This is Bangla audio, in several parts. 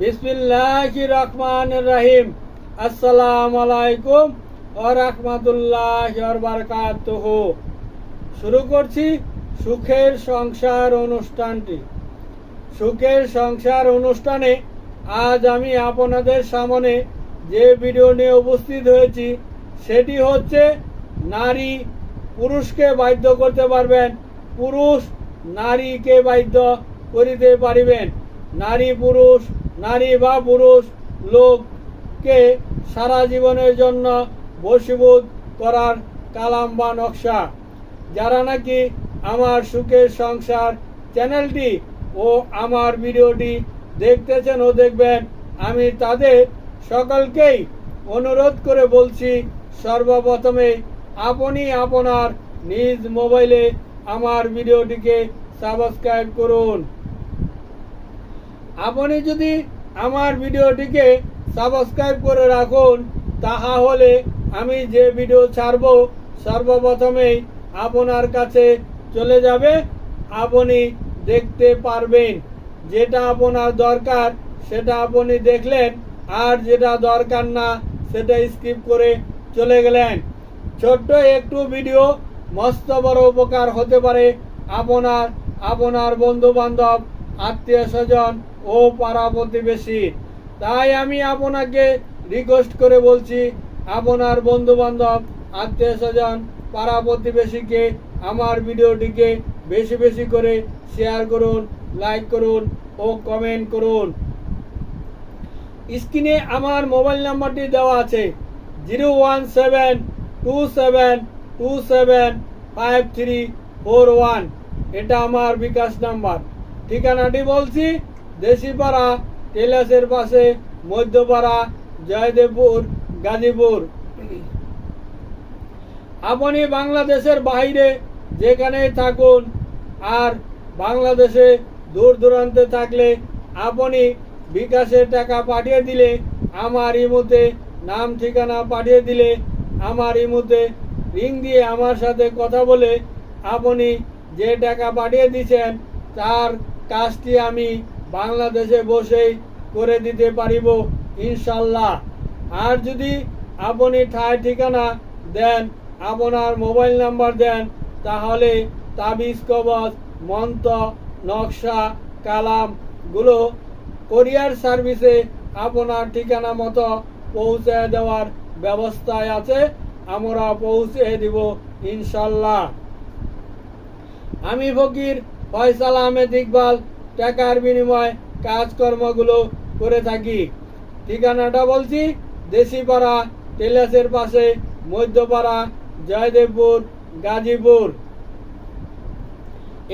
বিসমিল্লাহ রহমান রহিম। আসসালামু আলাইকুম ও রহমতুল্লাহ বারকাতুহ। শুরু করছি সুখের সংসার অনুষ্ঠানটি। সুখের সংসার অনুষ্ঠানে আজ আমি আপনাদের সামনে যে ভিডিও নিয়ে উপস্থিত হয়েছি, সেটি হচ্ছে নারী পুরুষকে বাধ্য করতে পারবেন, পুরুষ নারীকে বাধ্য করিতে পারিবেন। নারী পুরুষ নারী বা পুরুষ লোককে সারা জীবনের জন্য বশীভূত করার কালাম বা নকশা। যারা নাকি আমার সুখের সংসার চ্যানেলটি ও আমার ভিডিওটি দেখতেছেন ও দেখবেন, আমি তাদের সকলকেই অনুরোধ করে বলছি, সর্বপ্রথমে আপনি আপনার নিজ মোবাইলে আমার ভিডিওটিকে সাবস্ক্রাইব করুন। আপনি যদি আমার ভিডিওটিকে সাবস্ক্রাইব করে রাখুন তাহা হলে আমি যে ভিডিও ছাড়ব, সর্বপ্রথমেই আপনার কাছে চলে যাবে। আপনি দেখতে পারবেন যেটা আপনার দরকার, সেটা আপনি দেখলেন, আর যেটা দরকার না, সেটা স্কিপ করে চলে গেলেন। ছোট্ট একটু ভিডিও, মস্ত বড় উপকার হতে পারে আপনার আপনার বন্ধু বান্ধব আত্মীয় স্বজন ও পাড়া প্রতিবেশী তাই আমি আপনাকে রিকোয়েস্ট করে বলছি, আপনার বন্ধু বান্ধব আত্মীয় স্বজন পাড়া প্রতিবেশীকে আমার ভিডিওটিকে বেশি বেশি করে শেয়ার করুন লাইক করুন ও কমেন্ট করুন। স্ক্রিনে আমার মোবাইল নাম্বারটি দেওয়া আছে zero one seven two seven two seven five three four one এটা আমার বিকাশ নাম্বার। ঠিকানাটি বলছি, দেশিপাড়া টেলাসের পাশে মধ্যপাড়া, জয়দেবপুর, গাজীপুর। আপনি বাংলাদেশের বাইরে যেখানেই থাকুন আর বাংলাদেশে দূর দূরান্তে থাকলে আপনি বিকাশের টাকা পাঠিয়ে দিলে, আমার ইমুতে নাম, ঠিকানা পাঠিয়ে দিলে, আমার ইমুতে রিং দিয়ে আমার সাথে কথা বলে আপনি যে টাকা পাঠিয়ে দিয়েছেন, তার কাজটি আমি বাংলাদেশে বসেই করে দিতে পারিব ইনশাল্লাহ আর যদি আপনি ঠায় ঠিকানা দেন, আপনার মোবাইল নাম্বার দেন, তাহলে তাবিজ কবচ মন্ত্র, নকশা কালামগুলো কোরিয়ার সার্ভিসে আপনার ঠিকানা মতো পৌঁছে দেওয়ার ব্যবস্থায় আছে, আমরা পৌঁছে দিব ইনশাল্লাহ আমি ফকির ফয়সাল আহমেদ ইকবাল, টাকার বিনিময়ে কাজকর্মগুলো করে থাকি। ঠিকানাটা বলছি, দেশিপাড়া, টেলাসের পাশে মধ্যপাড়া, জয়দেবপুর, গাজীপুর।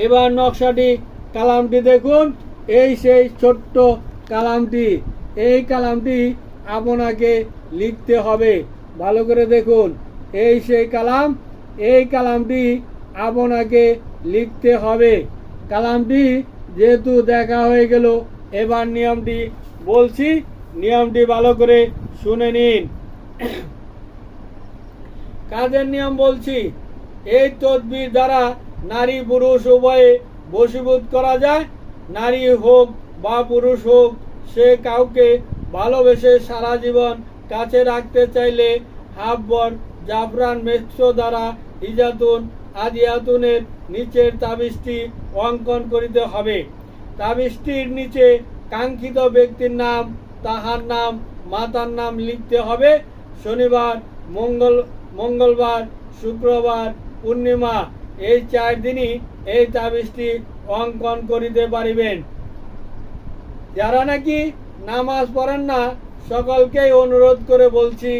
এবার নকশাটি, কালামটি দেখুন, এই সেই ছোট্ট কালামটি। এই কালামটি আপনাকে লিখতে হবে, ভালো করে দেখুন। এই সেই কালাম, এই কালামটি আপনাকে লিখতে হবে। কালামটি যেহেতু দেখা হয়ে গেল, এবার নিয়মটি বলছি, নিয়মটি ভালো করে শুনে নিন। কাজের নিয়ম বলছি, এই তদবির দ্বারা নারী পুরুষ উভয়ে বশীভূত করা যায়, নারী হোক বা পুরুষ হোক, সে কাউকে ভালোবেসে সারা জীবন কাছে রাখতে চাইলে হাফবর জাফরান মেক্সো দ্বারা ইজাতুন আদিয়াতুনের নিচের তাবিজটি অঙ্কন করিতে হবে। তাবিজটির নিচে কাঙ্ক্ষিত ব্যক্তির নাম, তাহার নাম, মাতার নাম লিখতে হবে। শনিবার, মঙ্গল, মঙ্গলবার, শুক্রবার, পূর্ণিমা, এই চার দিনই এই তাবিজটি অঙ্কন করিতে পারিবেন। যারা নাকি নামাজ পড়েন না, সকলকেই অনুরোধ করে বলছি,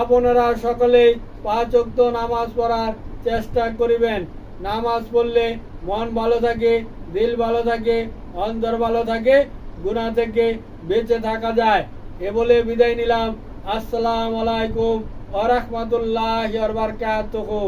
আপনারা সকলেই পাঁচ নামাজ পড়ার চেষ্টা করিবেন। নামাজ পড়লে মন ভালো থাকে, দিল ভালো থাকে, অন্তর ভালো থাকে গুণা থেকে বেঁচে থাকা যায়। এ বলে বিদায় নিলাম। আসসালাম আলাইকুম ওয়া রাহমাতুল্লাহি ওয়া বারাকাতুহু।